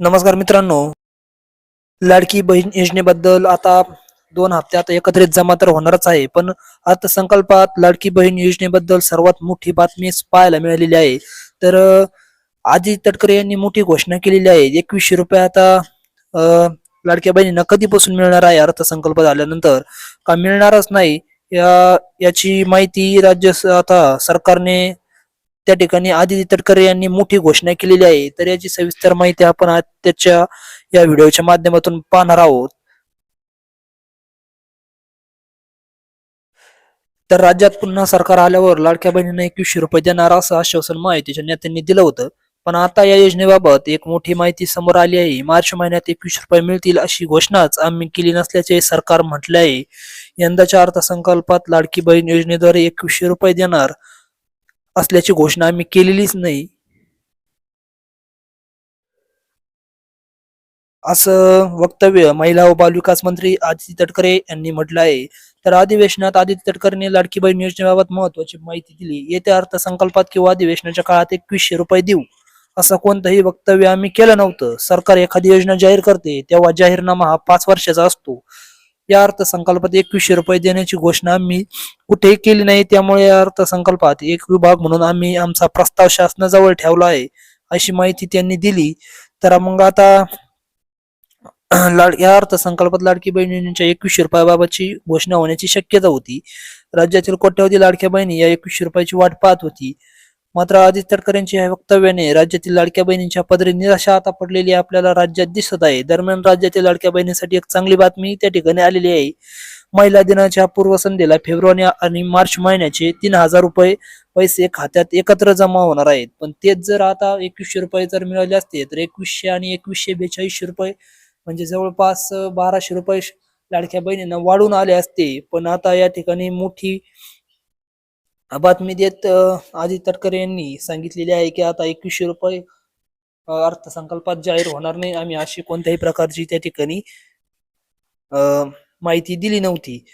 नमस्कार मित्रांनो. लाडकी बहीण योजनेबद्दल आता दोन हप्त्यात एकत्रित जमा तर होणारच आहे पण अर्थसंकल्पात लाडकी बहीण योजनेबद्दल सर्वात मोठी बातमी पाहायला मिळालेली आहे. तर अं, तटकरे यांनी मोठी घोषणा केलेली आहे. एकवीसशे रुपये आता लाडक्या बहिणींना कधीपासून मिळणार आहे अर्थसंकल्प झाल्यानंतर? का मिळणारच नाही? या याची माहिती राज्य आता सरकारने त्या ठिकाणी आदित्य तटकरे यांनी मोठी घोषणा केलेली आहे. तर याची सविस्तर माहिती आपण त्याच्या या व्हिडिओच्या माध्यमातून पाहणार आहोत. तर राज्यात पुन्हा सरकार आल्यावर लाडक्या बहिणींना एकवीसशे रुपये देणार असं आश्वासन माहितीच्या नेत्यांनी दिलं होतं. पण आता या योजनेबाबत एक मोठी माहिती समोर आली आहे. मार्च महिन्यात एकवीसशे रुपये मिळतील अशी घोषणाच आम्ही केली नसल्याचे सरकार म्हटले आहे यंदाच्या अर्थसंकल्पात लाडकी बहीण योजनेद्वारे एकवीसशे रुपये देणार असल्याची घोषणा आम्ही केलेलीच नाही. असं वक्तव्य महिला व बालविकास मंत्री आदित्य तटकरे यांनी म्हटलं आहे. तर अधिवेशनात आदित्य तटकरेंनी लाडकी बहीण योजनेबाबत महत्वाची माहिती दिली. येत्या अर्थसंकल्पात किंवा अधिवेशनाच्या काळात एकवीसशे रुपये देऊ. असं कोणतंही वक्तव्य आम्ही केलं नव्हतं. सरकार एखादी योजना जाहीर करते तेव्हा जाहीरनामा हा पाच वर्षाचा असतो. या अर्थसंकल्पात एकवीसशे रुपये देण्याची घोषणा आम्ही कुठेही केली नाही. त्यामुळे या अर्थसंकल्पात एक विभाग म्हणून आम्ही आमचा प्रस्ताव शासनाजवळ ठेवला आहे अशी माहिती त्यांनी दिली. तर मग आता लाड या अर्थसंकल्पात लाडकी बहिणींच्या एकवीसशे रुपयाबाबतची घोषणा होण्याची शक्यता होती. राज्यातील कोट्यवधी लाडक्या बहिणी या एकवीसशे रुपयाची वाट पाहत होती. मात्र आदित्य तटकरेंच्या या वक्तव्याने राज्यातील लाडक्या बहिणींच्या पदरी निराशा आता पडलेली आपल्याला राज्यात दिसत आहे. दरम्यान राज्यातील लाडक्या बहिणींसाठी एक चांगली बातमी त्या ठिकाणी आलेली आहे. महिला दिनाच्या पूर्वसंध्येला फेब्रुवारी आणि मार्च महिन्याचे तीन हजार रुपये पैसे खात्यात एकत्र जमा होणार आहेत. पण तेच जर आता एकवीसशे रुपये जर मिळाले असते तर एकवीसशे आणि एकवीसशे बेचाळीसशे रुपये म्हणजे जवळपास बाराशे रुपये लाडक्या बहिणींना वाढून आले असते. पण आता या ठिकाणी मोठी बातमी देत आदित्य तटकरे यांनी सांगितलेली आहे की आता एकवीसशे रुपये अर्थसंकल्पात जाहीर होणार नाही. आम्ही अशी कोणत्याही प्रकारची त्या ठिकाणी अं, माहिती दिली नव्हती.